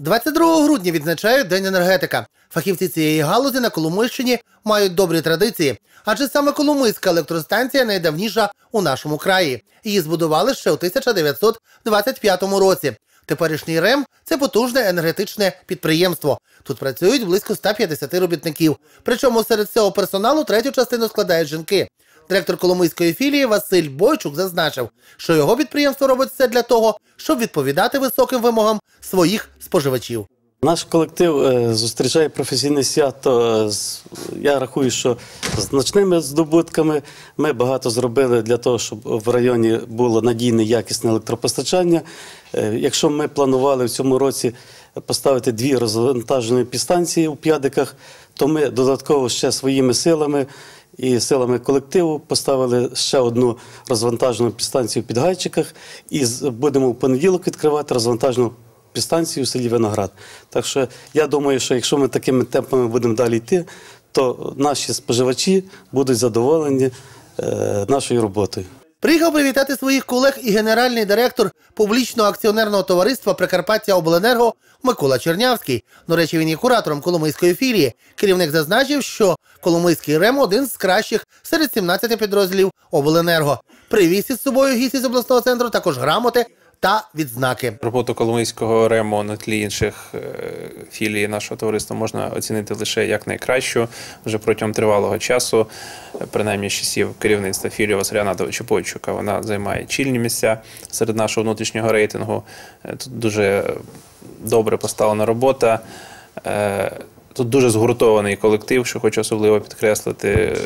22 грудня відзначають День енергетика. Фахівці цієї галузі на Коломийщині мають добрі традиції, адже саме Коломийська електростанція найдавніша у нашому краї. Її збудували ще у 1925 році. Теперішній РЕМ це потужне енергетичне підприємство. Тут працюють близько 150 робітників. Причому серед цього персоналу третю частину складають жінки. Директор Коломийської філії Василь Бойчук зазначив, що його підприємство робить все для того, щоб відповідати високим вимогам своїх споживачів. Наш колектив е, зустрічає професійне свято. е, Я рахую, що значними здобутками ми багато зробили для того, щоб в районі було надійне якісне електропостачання. Е, Якщо ми планували в цьому році поставити дві розвантажені підстанції у п'ядиках, то ми додатково ще своїми силами і силами колективу поставили ще одну розвантажену підстанцію в Підгайчиках і будемо в понеділок відкривати розвантажну підстанцію у селі Виноград. Так що я думаю, що якщо ми такими темпами будемо далі йти, то наші споживачі будуть задоволені е, нашою роботою. Приїхав привітати своїх колег і генеральний директор публічного акціонерного товариства Прикарпаття Обленерго Микола Чернявський. До речі, він є куратором Коломийської філії. Керівник зазначив, що Коломийський РЕМ один з кращих серед 17 підрозділів Обленерго. Привіз із собою гість із обласного центру також грамоти та відзнаки. Роботу Коломийського РЕМО на тлі інших е, філій нашого товариства можна оцінити лише як найкращу вже протягом тривалого часу, принаймні з часів керівництва філії Василя Бойчука. Вона займає чільні місця серед нашого внутрішнього рейтингу. Е, Тут дуже добре поставлена робота. Е, Тут дуже згуртований колектив, що хочу особливо підкреслити.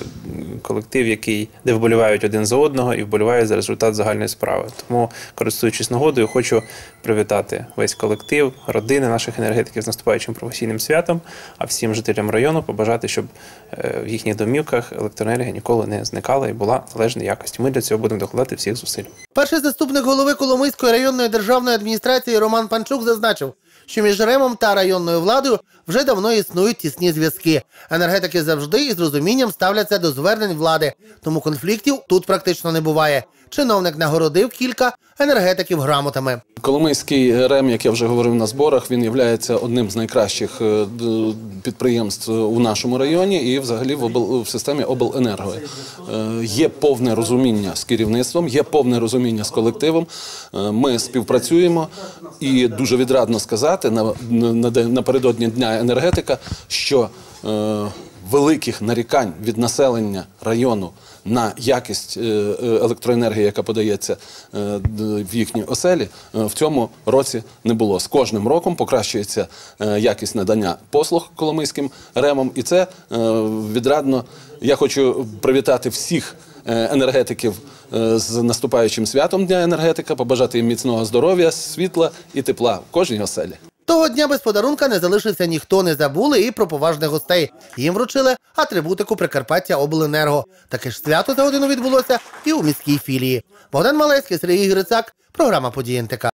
Колектив, який де вболівають один за одного і вболівають за результат загальної справи. Тому, користуючись нагодою, хочу привітати весь колектив, родини наших енергетиків з наступаючим професійним святом, а всім жителям району побажати, щоб е, в їхніх домівках електроенергія ніколи не зникала і була належної якості. Ми для цього будемо докладати всіх зусиль. Перший заступник голови Коломийської районної державної адміністрації Роман Панчук зазначив, що між ремом та районною владою вже давно існують тісні зв'язки. Енергетики завжди із розумінням ставляться до звернень влади, тому конфліктів тут практично не буває. Чиновник нагородив кілька енергетиків грамотами. Коломийський РЕМ, як я вже говорив на зборах, він є одним з найкращих е, підприємств у нашому районі і взагалі в, обл- в системі обленерго. Е, Є повне розуміння з керівництвом, є повне розуміння з колективом. Е, Ми співпрацюємо і дуже відрадно сказати на, на, на- напередодні дня енергетика, що великих нарікань від населення району на якість е, е, електроенергії, яка подається е, в їхні оселі, в цьому році не було. З кожним роком покращується якість надання послуг коломийським ремом, і це відрадно. Я хочу привітати всіх енергетиків з наступаючим святом Дня енергетика, побажати їм міцного здоров'я, світла і тепла в кожній оселі. Того дня без подарунка не залишився ніхто, не забули і про поважних гостей. Їм вручили атрибутику Прикарпаття Обленерго. Таке ж свято за годину відбулося і у міській філії. Богдан Малецький, Сергій Грицак, програма «Події НТК».